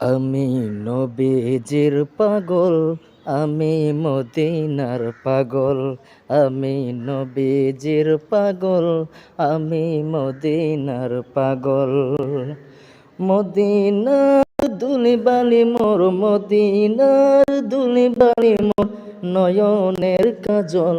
আমি নবীজির পাগল, আমি মদিনার পাগল, আমি নবীজির পাগল, আমি মদিনার পাগল। মদিনার দুলিবালি মোর, মদিনার দুলিবালি মোর, নয়নের কাজল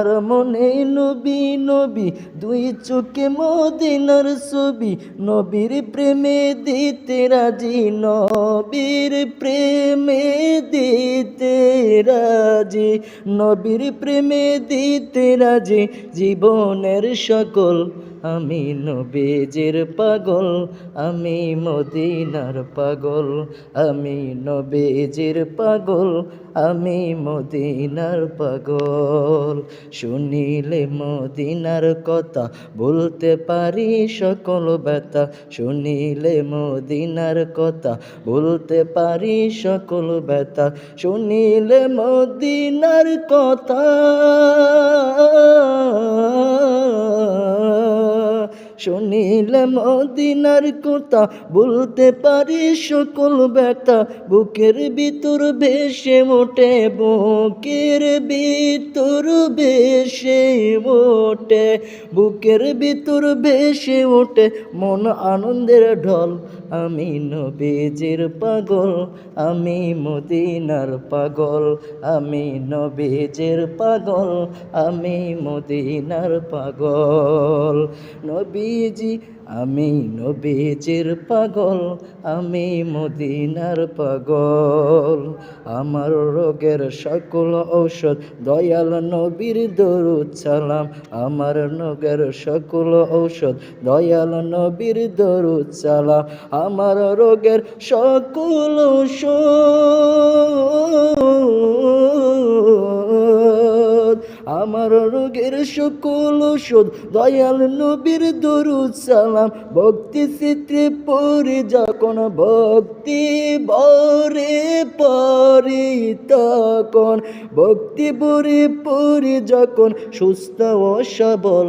আমার মনে নবী নবী, দুই চোখে মদিনার ছবি। নবীর প্রেমে দিতে রাজি, নবীর প্রেমে দিতে রাজি। নবীর প্রেমে দিতে রাজি জীবনের সকল আমি নবীজির পাগল, আমি মদিনার পাগল, আমি নবীজির পাগল, আমি মদিনার পাগল। শুনিলে মদিনার কথা, বলতে পারি সকল ব্যথা। শুনিলে মদিনার কথা, বলতে পারি সকল ব্যথা। শুনিলে মদিনার কথা। শুনিলে মদিনার কথা, বলতে পারি সকল ব্যথা। বুকের ভিতর ভেসে ওঠে বুকের ভিতর ভেসে ওঠে বুকের ভিতর ভেসে ওঠে মন আনন্দের ঢল। আমি নবীজির পাগল, আমি মদিনার পাগল, আমি নবীজির পাগল, আমি মদিনার পাগল। নবীজি, আমি নবীজির পাগল, আমি মদিনার পাগল। আমার রোগের সকল ঔষধ দয়াল নবীর দরুদ সালাম। আমার রোগের সকল ঔষধ দয়াল নবীর দরুদ সালাম। আমার রোগের সকল ঔষধ আমার রোগের সকল ওষুধ দয়াল নবীর দরুদ সালাম। ভক্তি চিত্রে পরে যখন ভক্তি ভরে পরে তখন, ভক্তি ভরে পরে যখন সুস্থ ও সবল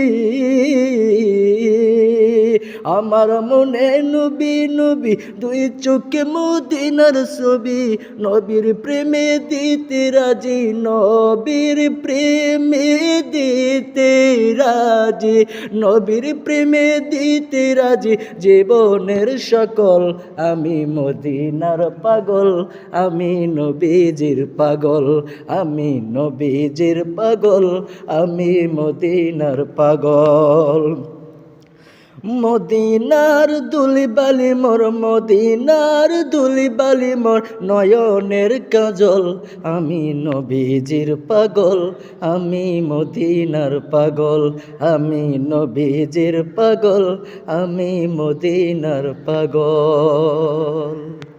আমার মনে নবী নবী, দুই চোখে মদিনার ছবি। নবীর প্রেমে দিতে রাজি, নবীর প্রেমে দিতে রাজি। নবীর প্রেমে দিতে রাজি, জীবনের সকল। আমি মদিনার পাগল, আমি নবীজির পাগল, আমি নবীজির পাগল, আমি মদিনার পাগল। মদিনার দুলি বালি মোর, মদিনার দুলি বালি মোর নয়নের কাজল। আমি নবীজির পাগল, আমি মদিনার পাগল, আমি নবীজির পাগল, আমি মদিনার পাগল।